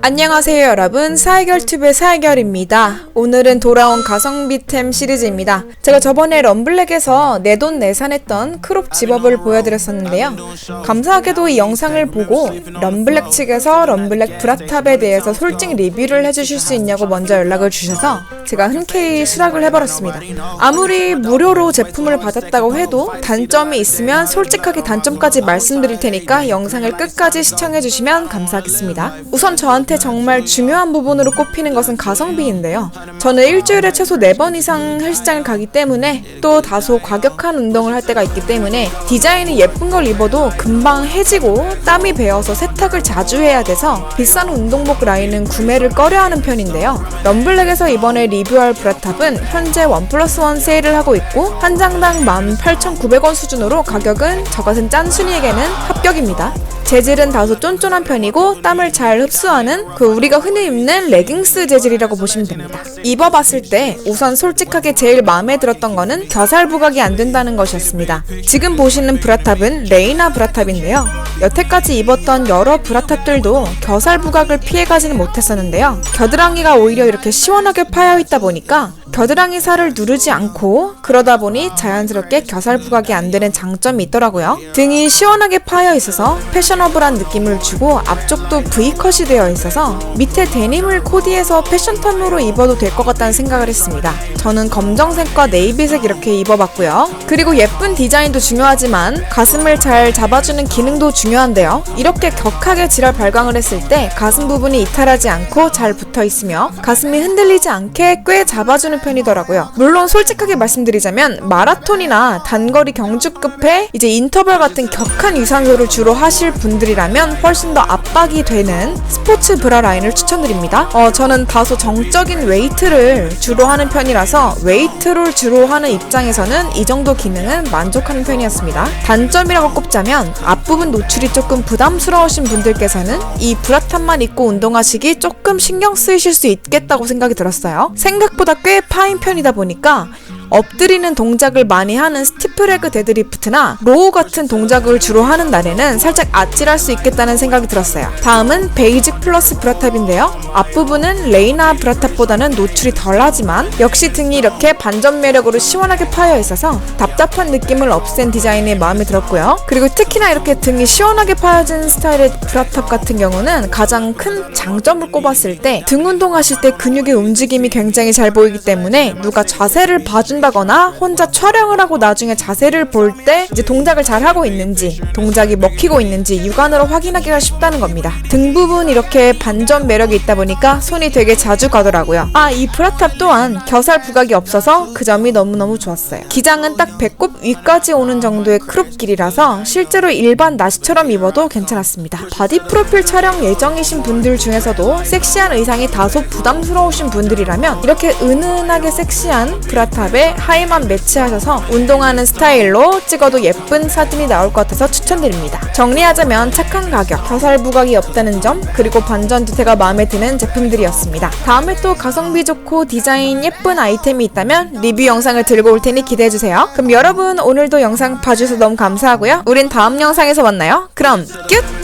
안녕하세요 여러분. 사이결튜브의 사이결입니다. 오늘은 돌아온 가성비템 시리즈입니다. 제가 저번에 럼블랙에서 내 돈 내산했던 크롭 집업을 보여드렸었는데요. 감사하게도 이 영상을 보고 럼블랙 측에서 럼블랙 브라탑에 대해서 솔직 리뷰를 해주실 수 있냐고 먼저 연락을 주셔서 제가 흔쾌히 수락을 해버렸습니다 아무리 무료로 제품을 받았다고 해도 단점이 있으면 솔직하게 단점까지 말씀드릴 테니까 영상을 끝까지 시청해주시면 감사하겠습니다 우선 저한테 정말 중요한 부분으로 꼽히는 것은 가성비인데요. 저는 일주일에 최소 4번 이상 헬스장을 가기 때문에 또 다소 과격한 운동을 할 때가 있기 때문에 디자인이 예쁜 걸 입어도 금방 해지고 땀이 배어서 세탁을 자주 해야 돼서 비싼 운동복 라인은 구매를 꺼려하는 편인데요. 럼블랙에서 이번에 리 뷰할 브라탑은 현재 원 플러스 원 세일을 하고 있고 한 장당 18,900원 수준으로 가격은 저 같은 짠순이에게는 합격입니다. 재질은 다소 쫀쫀한 편이고 땀을 잘 흡수하는 그 우리가 흔히 입는 레깅스 재질이라고 보시면 됩니다. 입어봤을 때 우선 솔직하게 제일 마음에 들었던 거는 겨살 부각이 안 된다는 것이었습니다. 지금 보시는 브라탑은 레이나 브라탑인데요. 여태까지 입었던 여러 브라탑들도 겨살 부각을 피해가지는 못했었는데요. 겨드랑이가 오히려 이렇게 시원하게 파여 있다 보니까 겨드랑이 살을 누르지 않고 그러다 보니 자연스럽게 겨살 부각이 안 되는 장점이 있더라고요. 등이 시원하게 파여 있어서 패셔너블한 느낌을 주고 앞쪽도 V컷이 되어 있어서 밑에 데님을 코디해서 패션템으로 입어도 될 것 같다는 생각을 했습니다. 저는 검정색과 네이비색 이렇게 입어봤고요. 그리고 예쁜 디자인도 중요하지만 가슴을 잘 잡아주는 기능도 중요한데요. 이렇게 격하게 지랄 발광을 했을 때 가슴 부분이 이탈하지 않고 잘 붙어 있으며 가슴이 흔들리지 않게 꽤 잡아주는 편이더라고요. 물론 솔직하게 말씀드리자면 마라톤이나 단거리 경주급의 이제 인터벌 같은 격한 유산소를 주로 하실 분들이라면 훨씬 더 압박이 되는 스포츠 브라 라인을 추천드립니다. 어, 저는 다소 정적인 웨이트를 주로 하는 편이라서 웨이트를 주로 하는 입장에서는 이 정도 기능은 만족하는 편이었습니다. 단점이라고 꼽자면 앞부분 노출이 조금 부담스러우신 분들께서는 이 브라탑만 입고 운동하시기 조금 신경 쓰이실 수 있겠다고 생각이 들었어요. 생각보다 꽤 파인 편이다 보니까 엎드리는 동작을 많이 하는 스티프레그 데드리프트나 로우 같은 동작을 주로 하는 날에는 살짝 아찔할 수 있겠다는 생각이 들었어요. 다음은 베이직 플러스 브라탑인데요. 앞부분은 레이나 브라탑보다는 노출이 덜하지만 역시 등이 이렇게 반전 매력으로 시원하게 파여 있어서 답답한 느낌을 없앤 디자인이 마음에 들었고요. 그리고 특히나 이렇게 등이 시원하게 파여진 스타일의 브라탑 같은 경우는 가장 큰 장점을 꼽았을 때 등 운동하실 때 근육의 움직임이 굉장히 잘 보이기 때문에 누가 자세를 봐준 한다거나 혼자 촬영을 하고 나중에 자세를 볼 때 이제 동작을 잘 하고 있는지 동작이 먹히고 있는지 육안으로 확인하기가 쉽다는 겁니다. 등 부분 이렇게 반전 매력이 있다 보니까 손이 되게 자주 가더라고요. 아이 브라탑 또한 겨살 부각이 없어서 그 점이 너무너무 좋았어요. 기장은 딱 배꼽 위까지 오는 정도의 크롭 길이라서 실제로 일반 나시처럼 입어도 괜찮았습니다. 바디 프로필 촬영 예정이신 분들 중에서도 섹시한 의상이 다소 부담스러우신 분들이라면 이렇게 은은하게 섹시한 브라탑에 하의만 매치하셔서 운동하는 스타일로 찍어도 예쁜 사진이 나올 것 같아서 추천드립니다. 정리하자면 착한 가격, 겨살 부각이 없다는 점, 그리고 반전 두태가 마음에 드는 제품들이었습니다. 다음에 또 가성비 좋고 디자인 예쁜 아이템이 있다면 리뷰 영상을 들고 올 테니 기대해주세요. 그럼 여러분 오늘도 영상 봐주셔서 너무 감사하고요. 우린 다음 영상에서 만나요. 그럼 끝!